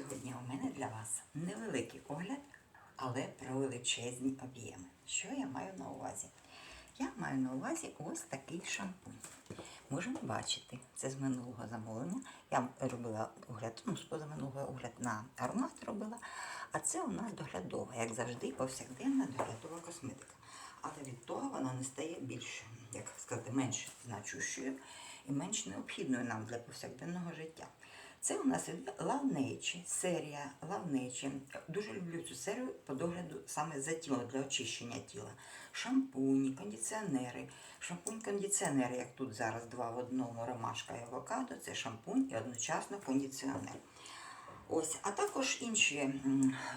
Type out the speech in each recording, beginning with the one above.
Сьогодні у мене для вас невеликий огляд, але про величезні об'єми. Що я маю на увазі? Я маю на увазі ось такий шампунь. Можемо бачити, це з минулого замовлення. Я робила огляд, ну, з позаминулого огляд на аромат робила, а це у нас доглядова, як завжди, повсякденна доглядова косметика. Але від того вона не стає більш, як сказати, менш значущою і менш необхідною нам для повсякденного життя. Це у нас лавнечі, серія лавнечі. Дуже люблю цю серію по догляду саме за тіло для очищення тіла. Шампуні, кондиціонери. Шампунь-кондиціонер, як тут зараз два в одному ромашка і авокадо, це шампунь і одночасно кондиціонер. Ось, а також інші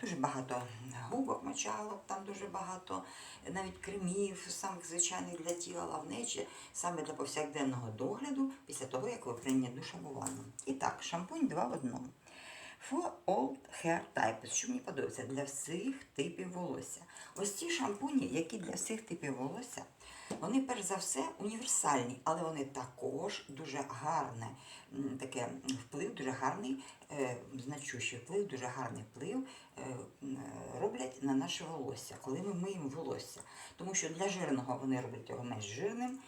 дуже багато губок, мочалок, там дуже багато навіть кремів, самих звичайних для тіла, лавнечі, саме для повсякденного догляду, після того, як ви прийняли душову ванну. І так, шампунь два в одному. For all hair types, що мені подобається, для всіх типів волосся. Ось ці шампуні, які для всіх типів волосся, вони перш за все універсальні, але вони також дуже гарне таке вплив, дуже гарний, е, значущий вплив, дуже гарний вплив е, роблять на наше волосся, коли ми миємо волосся. Тому що для жирного вони роблять його менш жирним,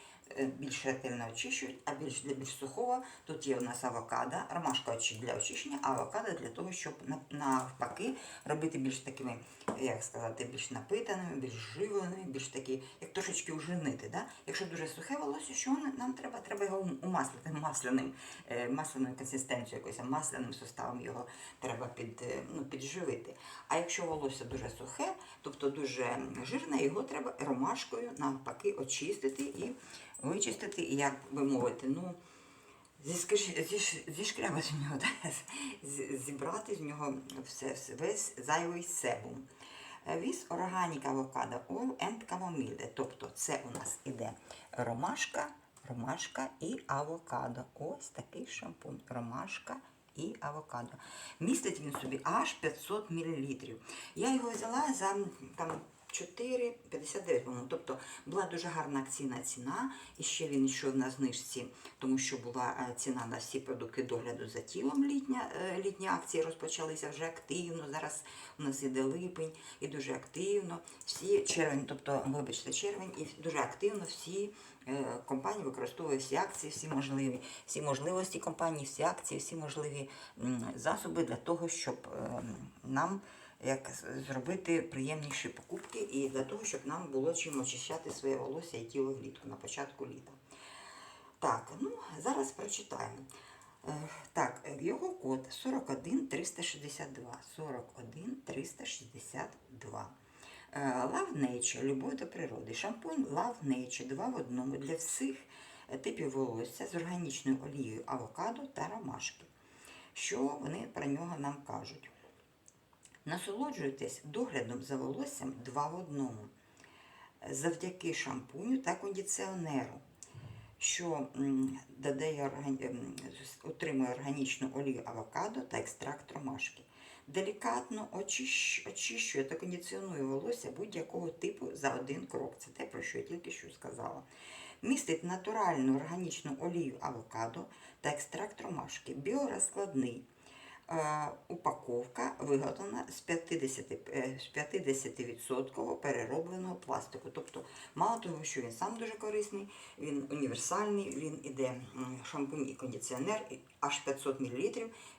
більш ретельно очищують, а більш для більш сухого тут є у нас авокадо, ромашка для очищення, а авокадо для того, щоб навпаки робити більш такими, як сказати, більш напитаними, більш живленими, більш такі, як трошечки ужирнити. Да? Якщо дуже сухе волосся, що нам треба? Треба його умаслити масляним, е, масляною консистенцією, якоюсь масляним составом його треба під, е, ну, підживити. А якщо волосся дуже сухе, тобто дуже жирне, його треба ромашкою навпаки очистити і вичистити, як би мовити, ну. Зіш- Зішкрябати з нього, да? зібрати з нього все, весь зайвий себум. Віз органік авокадо all and camomile. Тобто це у нас іде ромашка, ромашка і авокадо. Ось такий шампунь. Ромашка і авокадо. Містить він собі аж 500 мл. Я його взяла за там 4,59. Тобто була дуже гарна акційна ціна, і ще він йшов на знижці, тому що була е, ціна на всі продукти догляду за тілом. Літня, е, літні акції розпочалися вже активно. Зараз у нас іде липень і дуже активно. Всі червень, тобто, вибачте, червень, і дуже активно всі е, компанії використовують всі акції, всі можливі, всі можливості компанії, всі акції, всі можливі засоби для того, щоб е, нам як зробити приємніші покупки і для того, щоб нам було чим очищати своє волосся і тіло влітку на початку літа. Так, ну зараз прочитаємо. Е, Так, його код 41362. 41362. Love Nature, любов до природи. Шампунь Nature, два в одному для всіх типів волосся з органічною олією авокадо та ромашки. Що вони про нього нам кажуть? Насолоджуйтесь доглядом за волоссям два в одному завдяки шампуню та кондиціонеру, що додає отримує органічну олію авокадо та екстракт ромашки. Делікатно очищ... очищує та кондиціонує волосся будь-якого типу за один крок. Це те, про що я тільки що сказала. Містить натуральну органічну олію авокадо та екстракт ромашки, біорозкладний. Е, упаковка виготовлена з 50%, е, 50% переробленого пластику. Тобто, мало того, що він сам дуже корисний, він універсальний, він іде шампунь і кондиціонер, аж 500 мл.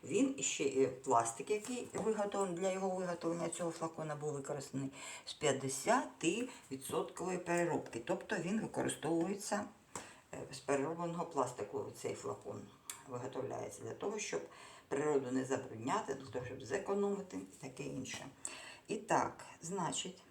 Він ще і пластик, який виготовлений для його виготовлення цього флакона був використаний з 50% переробки. Тобто він використовується е, з переробленого пластику цей флакон виготовляється для того, щоб природу не забрудняти, для того, щоб зекономити і таке інше. І так, значить,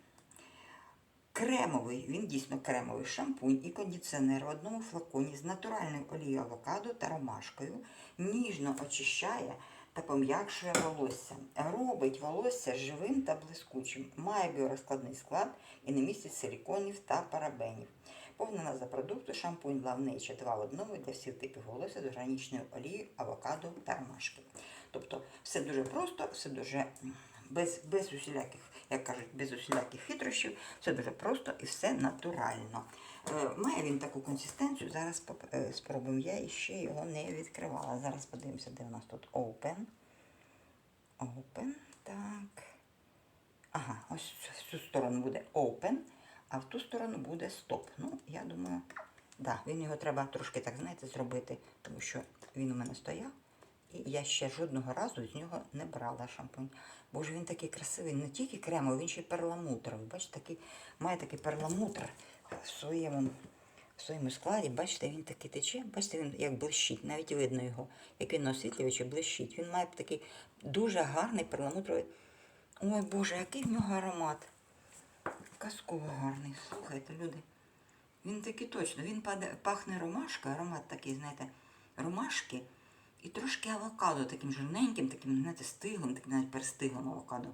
кремовий, він дійсно кремовий шампунь і кондиціонер в одному флаконі з натуральною олією авокадо та ромашкою ніжно очищає та пом'якшує волосся. Робить волосся живим та блискучим, має біорозкладний склад і не містить силіконів та парабенів. Повна назва продукту шампунь Nature 2 в одному для всіх типів волосся з органічною олією, авокадо та ромашки. Тобто все дуже просто, все дуже без, без усіляких, як кажуть, без усіляких хитрощів, все дуже просто і все натурально. Е, Має він таку консистенцію, зараз е, спробуємо. Я ще його не відкривала. Зараз подивимося, де у нас тут Open. Open. Так. Ага, ось цю сторону буде open, а в ту сторону буде stop. Ну, я думаю, да, він його треба трошки так, знаєте, зробити, тому що він у мене стояв. І я ще жодного разу з нього не брала шампунь. Боже, він такий красивий, не тільки кремовий, він ще й перламутровий. Бачите, такий, має такий перламутр в своєму, в своєму складі. Бачите, він такий тече, бачите, він як блищить, навіть видно його, як він на освітлювачі блищить. Він має такий дуже гарний перламутровий. Ой Боже, який в нього аромат. Казково гарний. Слухайте, люди. Він такий точно, він пахне ромашкою, аромат такий, знаєте, ромашки і трошки авокадо, таким жирненьким, таким, знаєте, стиглим, таким навіть перестиглим авокадо.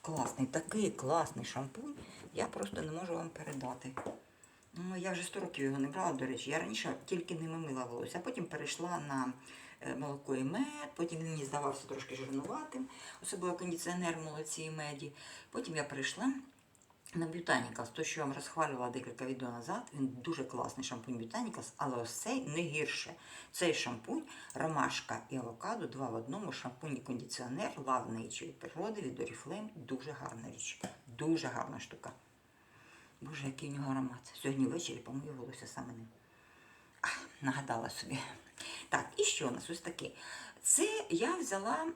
Класний, такий класний шампунь. Я просто не можу вам передати. Ну, я вже 100 років його не брала, до речі. Я раніше тільки ними мила волосся, а потім перейшла на е, молоко і мед, потім він мені здавався трошки жирнуватим, особливо кондиціонер в молоці і меді. Потім я перейшла на Botanicals, то, що я вам розхвалювала декілька відео назад, він дуже класний шампунь Botanicals, але ось цей не гірше. Цей шампунь, ромашка і авокадо, два в одному, шампунь і кондиціонер, лавний від природи, від Oriflame, дуже гарна річ, дуже гарна штука. Боже, який в нього аромат. Сьогодні ввечері помию волосся саме ним. Нагадала собі. Так, і що у нас ось таке? Це я взяла,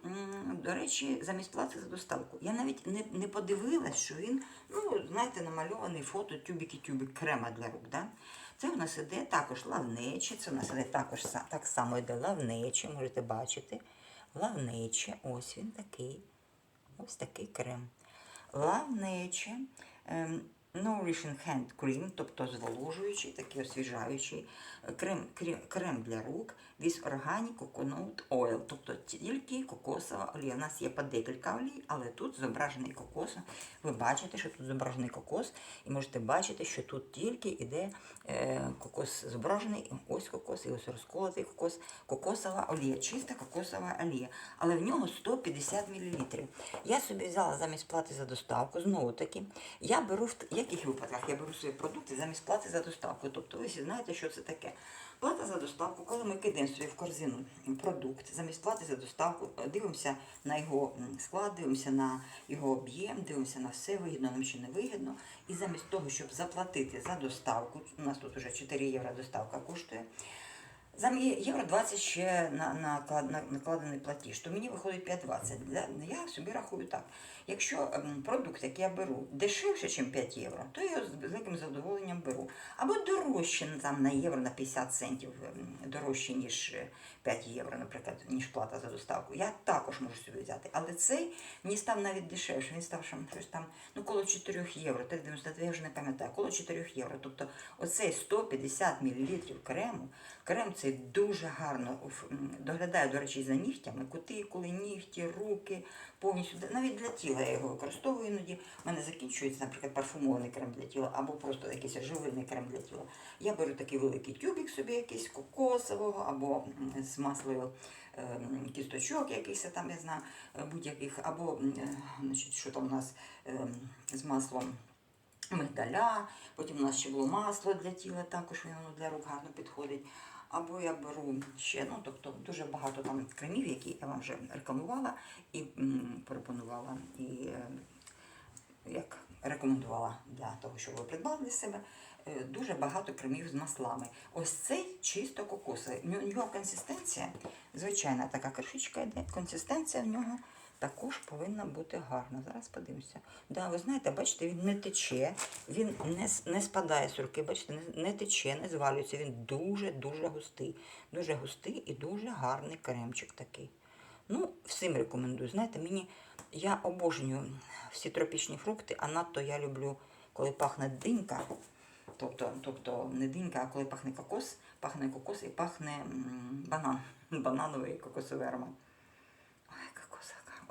до речі, замість плати за доставку. Я навіть не, не подивилась, що він, ну, знаєте, намальований фото тюбики-тюбик крема для рук. Да? Це у нас іде також лавнече, це у нас іде також так само йде лавнече, можете бачити. Лавнече, ось він такий. Ось такий крем. Лавнече. Nourishing Hand Cream, тобто зволожуючий, такий освіжаючий крем, крем, крем для рук with Organic Coconut Oil, тобто тільки кокосова олія. У нас є по декілька олій, але тут зображений кокос. Ви бачите, що тут зображений кокос, і можете бачити, що тут тільки йде е, кокос зображений, ось кокос, і ось розколотий кокос, кокосова олія, чиста кокосова олія. Але в нього 150 мл. Я собі взяла замість плати за доставку, знову таки, я беру в т- яких випадках я беру свої продукти замість плати за доставку. Тобто ви всі знаєте, що це таке. Плата за доставку, коли ми кидаємо собі в корзину продукт, замість плати за доставку, е, дивимося на його склад, дивимося на його об'єм, дивимося на все, вигідно нам чи не вигідно. І замість того, щоб заплатити за доставку, у нас тут вже 4 євро доставка коштує. За євро 20 ще на, на, на, накладений платіж, то мені виходить 5,20. Для- Я собі рахую так. Якщо ем, продукт, який я беру, дешевше, ніж 5 євро, то я його з великим задоволенням беру. Або дорожче ну, там, на євро на 50 центів, ем, дорожче, ніж е, 5 євро, наприклад, ніж плата за доставку. Я також можу собі взяти. Але цей мені став навіть дешевше. Він став щось там ну, коло 4 євро. 3,92, я вже не пам'ятаю, коло 4 євро. Тобто оцей 150 мл крему. Крем цей дуже гарно доглядає, до речі, за нігтями, кутикули, нігті, руки, повністю. Навіть для тіла я його використовую іноді. У мене закінчується, наприклад, парфумований крем для тіла або просто якийсь живильний крем для тіла. Я беру такий великий тюбик собі якийсь кокосового або з маслою ем, кісточок якихось там, я знаю, е, будь-яких, або е, значить, що там у нас з маслом мигдаля, потім у нас ще було масло для тіла, також воно для рук гарно підходить. Або я беру ще, ну тобто дуже багато там кремів, які я вам вже рекламувала і пропонувала, і е, як рекомендувала для того, щоб ви придбали для себе. е, Дуже багато кремів з маслами. Ось цей чисто кокосовий. У нього- консистенція, звичайна така кришечка йде. Консистенція в нього також повинна бути гарна. Зараз подивимося. Да, ви знаєте, бачите, він не тече, він не, не спадає з руки, бачите, не, не тече, не звалюється. Він дуже-дуже густий. Дуже густий і дуже гарний кремчик такий. Ну, всім рекомендую. Знаєте, мені я обожнюю всі тропічні фрукти, а надто я люблю, коли пахне динька. Тобто, тобто не динька, а коли пахне кокос, пахне кокос і пахне банан, банановий кокосовий аромат.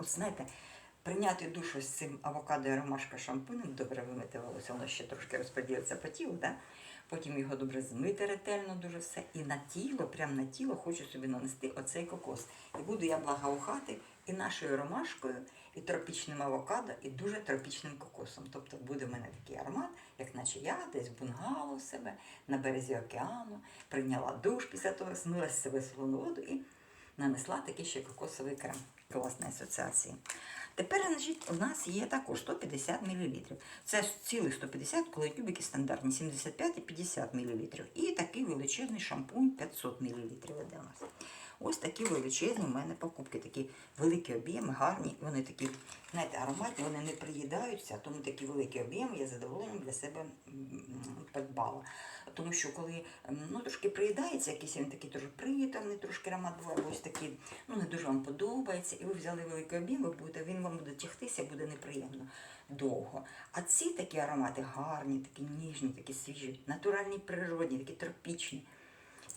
От знаєте, прийняти душу з цим авокадо і ромашка шампунем, добре вимити волосся, воно ще трошки розподілиться по тілу, да? потім його добре змити ретельно, дуже все. І на тіло, прямо на тіло хочу собі нанести оцей кокос. І буду я благоухати і нашою ромашкою, і тропічним авокадо, і дуже тропічним кокосом. Тобто буде в мене такий аромат, як наче я десь бунгало в себе на березі океану, прийняла душ після того, смила з себе солону воду і нанесла такий ще кокосовий крем. Класна асоціація. Тепер, значить, у нас є також 150 мл. Це цілих 150, коли тюбики стандартні 75 і 50 мл. І такий величезний шампунь 500 мл де у нас. Ось такі величезні в мене покупки, такі великі об'єми, гарні. Вони такі, знаєте, ароматні, вони не приїдаються, тому такі великі об'єми я задоволенням для себе придбала. Тому що коли ну, трошки приїдається, якийсь він такий дуже приємний, трошки аромат буває, ось такий, ну не дуже вам подобається, і ви взяли великий об'єм, ви будете, він вам буде тягтися, буде неприємно довго. А ці такі аромати гарні, такі ніжні, такі свіжі, натуральні, природні, такі тропічні.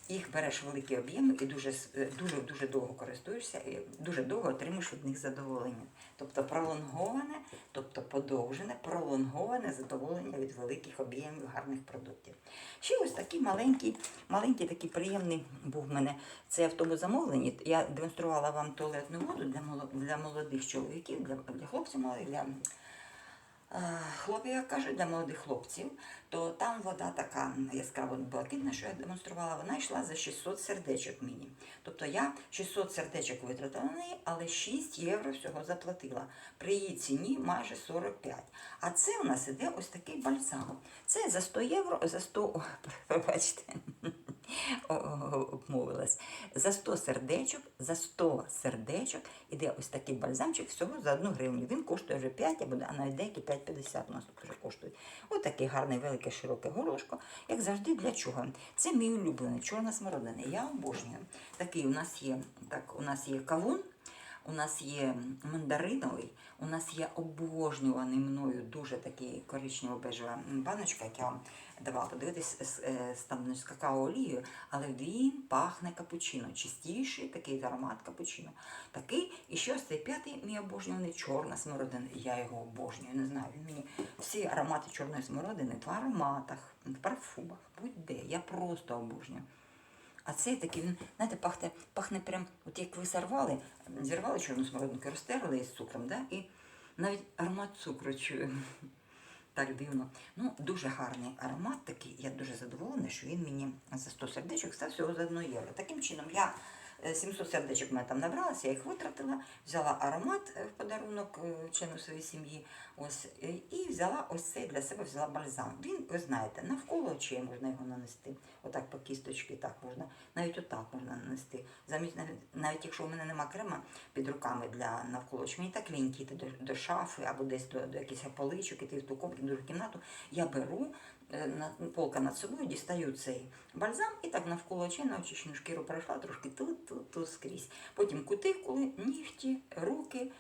Їх береш великі об'єми і дуже е, дуже дуже довго користуєшся, і дуже довго отримуєш від них задоволення. Тобто пролонговане, тобто подовжене, пролонговане задоволення від великих об'ємів гарних продуктів. Ще ось такий маленький, маленький такий приємний був в мене. Це в тому замовленні. Я демонструвала вам туалетну воду для молодих чоловіків, для, для хлопців молодих, для Е, Хлопці, як кажуть, для молодих хлопців, то там вода така яскраво блакитна, що я демонструвала, вона йшла за 600 сердечок мені. Тобто я 600 сердечок витратила на неї, але 6 євро всього заплатила. При її ціні майже 45. А це у нас іде ось такий бальзам. Це за 100 євро, за 100, пробачте, обмовилась. За 100 сердечок, за 100 сердечок іде ось такий бальзамчик всього за 1 гривню. Він коштує вже 5, або а навіть деякі 5,50 у нас тут вже коштують. Ось таке гарне, велике, широке горошко. Як завжди, для чого? Це мій улюблений, чорна смородина. Я обожнюю. Такий у нас є, так, у нас є кавун. У нас є мандариновий, у нас є обожнюваний мною дуже такий коричнево-бежева баночка, як я вам давала подивитись з, е, там, з какао-олією, але він пахне капучино. Чистіший такий аромат капучино. Такий, і ще ось цей п'ятий мій обожнюваний чорна смородина. Я його обожнюю, не знаю. Він мені всі аромати чорної смородини в ароматах, в парфумах, будь-де. Я просто обожнюю. А цей такий, він, знаєте, пахне, пахне прям, от як ви сорвали, зірвали чорну смородинку, розтерли із цукром, да? і навіть аромат цукру чую. Так дивно. Ну, дуже гарний аромат такий. Я дуже задоволена, що він мені за 100 сердечок став всього за 1 євро. Таким чином, я 700 сердечок мене там набралася, я їх витратила, взяла аромат е, в подарунок е, члену своєї сім'ї. Ось, е, і взяла ось цей для себе взяла бальзам. Він, ви знаєте, навколо очей можна його нанести. Отак по кісточки, так можна, навіть отак можна нанести. Замість навіть, якщо у мене нема крема під руками для навколо очей, мені так йти до, до шафи або десь до, до якихось поличок, іти в ту кімнату, я беру е, полка над собою, дістаю цей бальзам і так навколо очей на очищену шкіру пройшла трошки тут, тут, тут скрізь. Потім кутикули, нігті, руки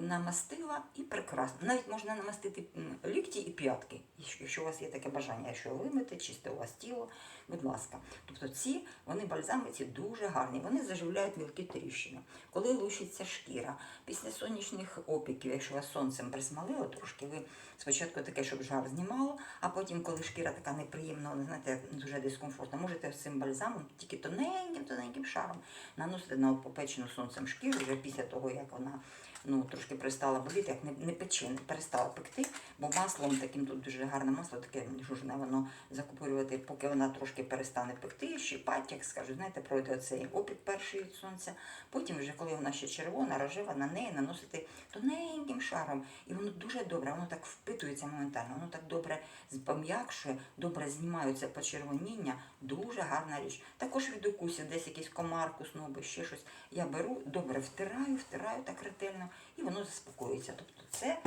намастила і прекрасно. Навіть можна намастити лікті і п'ятки, якщо- якщо у вас є таке бажання, якщо вимити, чисте у вас тіло, будь ласка. Тобто ці вони бальзами ці дуже гарні. Вони заживляють мілкі тріщини. Коли лущиться шкіра, після сонячних опіків, якщо вас сонцем присмалило трошки, ви спочатку таке, щоб жар знімало, а потім, коли шкіра така неприємна, ви знаєте, дуже дискомфортна, можете цим бальзамом тільки тоненьким, тоненьким шаром наносити на попечену сонцем шкіру вже після того, як вона ну, трошки перестала боліти, як не, не пече, не перестала пекти, бо маслом таким тут дуже гарне масло, таке жужне, воно закупорювати, поки вона трошки перестане пекти, щипать, як скажу, знаєте, пройде оцей опік перший від сонця. Потім, вже коли вона ще червона, рожева, на неї наносити тоненьким шаром. І воно дуже добре, воно так впитується моментально, воно так добре пом'якшує, добре знімаються почервоніння. Дуже гарна річ. Також від укусів, десь якийсь комар, куснув, ще щось. Я беру, добре втираю, втираю так ретельно, і воно заспокоїться. Тобто це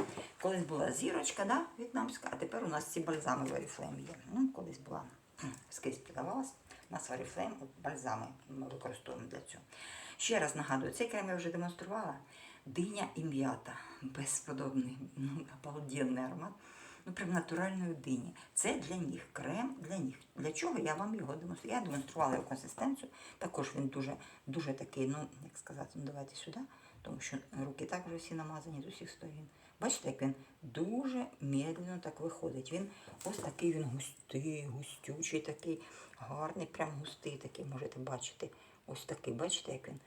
колись була зірочка, да, в'єтнамська, а тепер у нас ці бальзами в Oriflame є. Ну, колись була скрізь продавалась. У нас в Oriflame от бальзами ми використовуємо для цього. Ще раз нагадую, цей крем я вже демонструвала. Диня і м'ята. Безподобний, ну, обалденний аромат. Ну, прям натуральної дині. Це для ніг, крем для ніг. Для чого я вам його демонструю? Я демонструвала його консистенцію. Також він дуже, дуже такий, ну, як сказати, ну давайте сюди, тому що руки так вже всі намазані з усіх сторін. Бачите, як він дуже медленно так виходить. Він ось такий він густий, густючий, такий гарний, прям густий такий, можете бачити. Ось такий, бачите, як він.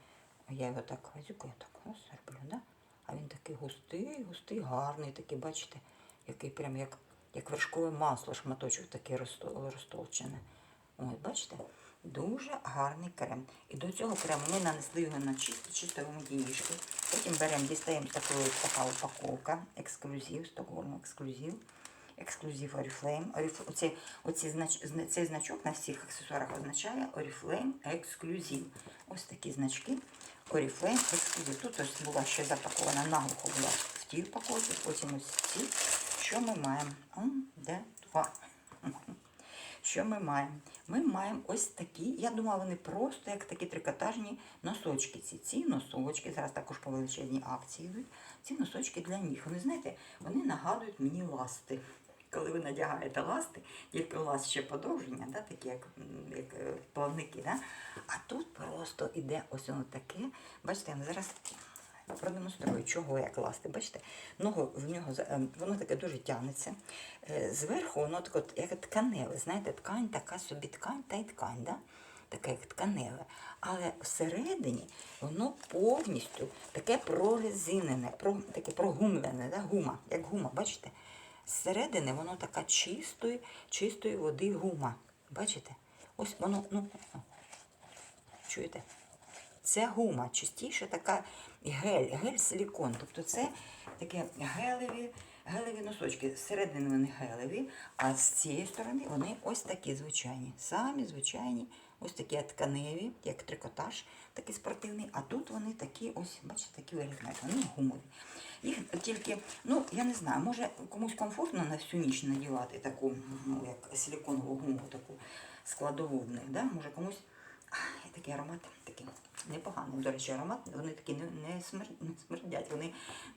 Я його так газюкаю, так ось роблю, да? А він такий густий, густий, гарний, такий, бачите, який прям як, як вершкове масло, шматочок такий розтолчене. Ось, бачите? Дуже гарний крем. І до цього крему ми нанесли його на чисто вимиті ніжки. Потім беремо, дістаємо таку, така упаковка, ексклюзив, Стокгольм ексклюзив. Ексклюзив Oriflame. Orif- Оці, оці знач, цей значок на всіх аксесуарах означає Oriflame Exclusive. Ось такі значки. Oriflame Exclusive. Тут ось була ще запакована наглухо була в тій упаковці, потім ось ці. Що ми маємо? Де два? Що ми маємо? Ми маємо ось такі, я думала, вони просто як такі трикотажні носочки. Ці ці носочки, зараз також по величезній акції йдуть. Ці носочки для ніг. Вони, знаєте, вони нагадують мені ласти. Коли ви надягаєте ласти, тільки у вас ще подовження, да, такі як, як е, плавники. Да? А тут просто іде ось воно таке. Бачите, зараз продемонструю, чого як ласти. Бачите, ногу в нього ем, воно таке дуже тягнеться. Е, Зверху воно таке, як тканеве. Знаєте, ткань така собі ткань та й ткань. Да? Таке як тканеве. Але всередині воно повністю таке прорезинене, про, таке прогумлене, да? гума, як гума, бачите? Зсередини воно така чистої, чистої води гума. Бачите? Ось воно, ну, чуєте? Це гума, частіше така гель, гель силікон. Тобто це таке гелеві, гелеві носочки. Зсередини вони гелеві, а з цієї сторони вони ось такі звичайні. Самі звичайні, ось такі тканеві, як трикотаж, такий спортивний. А тут вони такі, ось, бачите, такі виглядають, вони гумові. Їх тільки, ну я не знаю, може комусь комфортно на всю ніч надівати таку, ну як силіконову гуму, таку складову в них, да? може комусь. Такий аромат такий непоганий. До речі, аромат, вони такі не, не, смер- не смердять, вони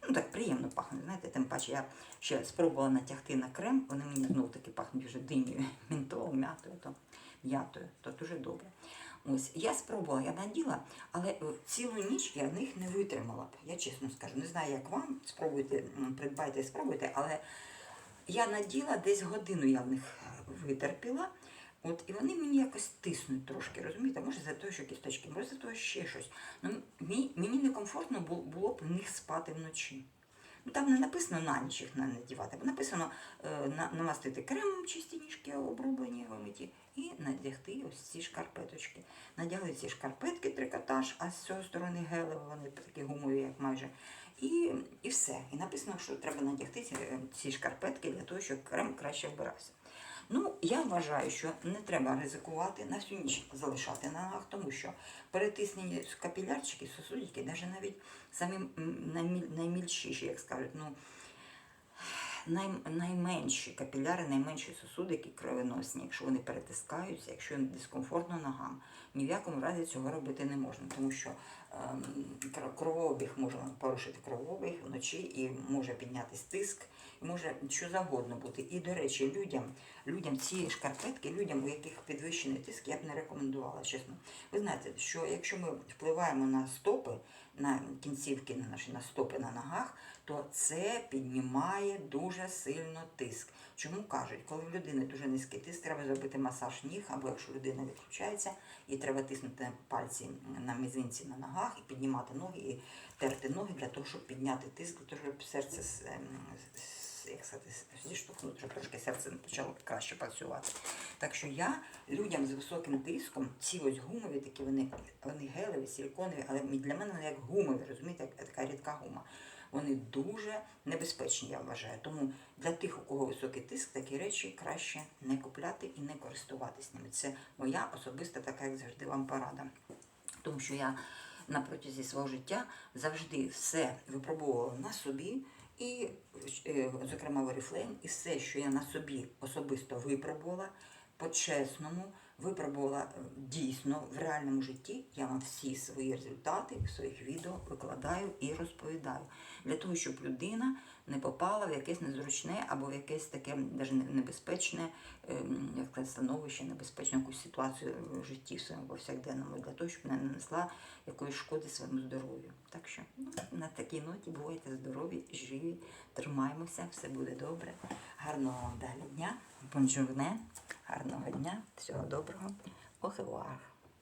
ну, так приємно пахнуть. Знаєте, тим паче я ще спробувала натягти на крем, вони мені знов таки пахнуть вже динею, ментолом, м'ятою, то м'ятою, то дуже добре. Ось, я спробувала, я наділа, але е, цілу ніч я них не витримала б, я чесно скажу. Не знаю, як вам, спробуйте, придбайте, спробуйте, але я наділа десь годину я в них витерпіла. От, і вони мені якось тиснуть трошки, розумієте? Може за те, що кісточки, може за те, ще щось. Ну, мені, мені некомфортно було б в них спати вночі. Ну, там не написано на ніч їх надівати, бо написано е, на, намастити кремом чисті ніжки обрублені, вимиті, і надягти ось ці шкарпеточки. Надягли ці шкарпетки трикотаж, а з цієї сторони гелеві, вони такі гумові, як майже. І, і все. І написано, що треба надягти ці, ці шкарпетки для того, щоб крем краще вбирався. Ну, я вважаю, що не треба ризикувати на всю ніч залишати на ногах, тому що перетиснені капілярчики, сосудики, навіть навіть самі наймільшіші, як скажуть, ну, най, найменші капіляри, найменші сосудики кровоносні, якщо вони перетискаються, якщо дискомфортно ногам, ні в якому разі цього робити не можна, тому що ем, кро- кровообіг може порушити кровообіг вночі і може піднятись тиск, може що завгодно бути. І, до речі, людям, людям ці шкарпетки, людям, у яких підвищений тиск, я б не рекомендувала, чесно. Ви знаєте, що якщо ми впливаємо на стопи, на кінцівки на наші на стопи на ногах, то це піднімає дуже сильно тиск. Чому кажуть, коли в людини дуже низький тиск, треба зробити масаж ніг, або якщо людина відключається, і треба тиснути пальці на мізинці на ногах і піднімати ноги, і терти ноги для того, щоб підняти тиск, для того, щоб серце ем, як сказати, зіштовхнути, трошки серце почало краще працювати. Так що я людям з високим тиском, ці ось гумові такі, вони, вони гелеві, силіконові, але для мене вони як гумові, розумієте, як така рідка гума. Вони дуже небезпечні, я вважаю. Тому для тих, у кого високий тиск, такі речі краще не купляти і не користуватись ними. Це моя особиста така, як завжди, вам порада. Тому що я на протязі свого життя завжди все випробовувала на собі, і, е, зокрема, в Оріфлейм, і все, що я на собі особисто випробувала, по-чесному, випробувала е, дійсно в реальному житті, я вам всі свої результати в своїх відео викладаю і розповідаю. Для того, щоб людина не попала в якесь незручне або в якесь таке навіть небезпечне ем, як становище, небезпечну якусь ситуацію в житті своєму повсякденному, для того, щоб не нанесла якоїсь шкоди своєму здоров'ю. Так що ну, на такій ноті бувайте здорові, живі, тримаймося, все буде добре. Гарного далі дня, бонжурне, гарного дня, всього доброго, revoir.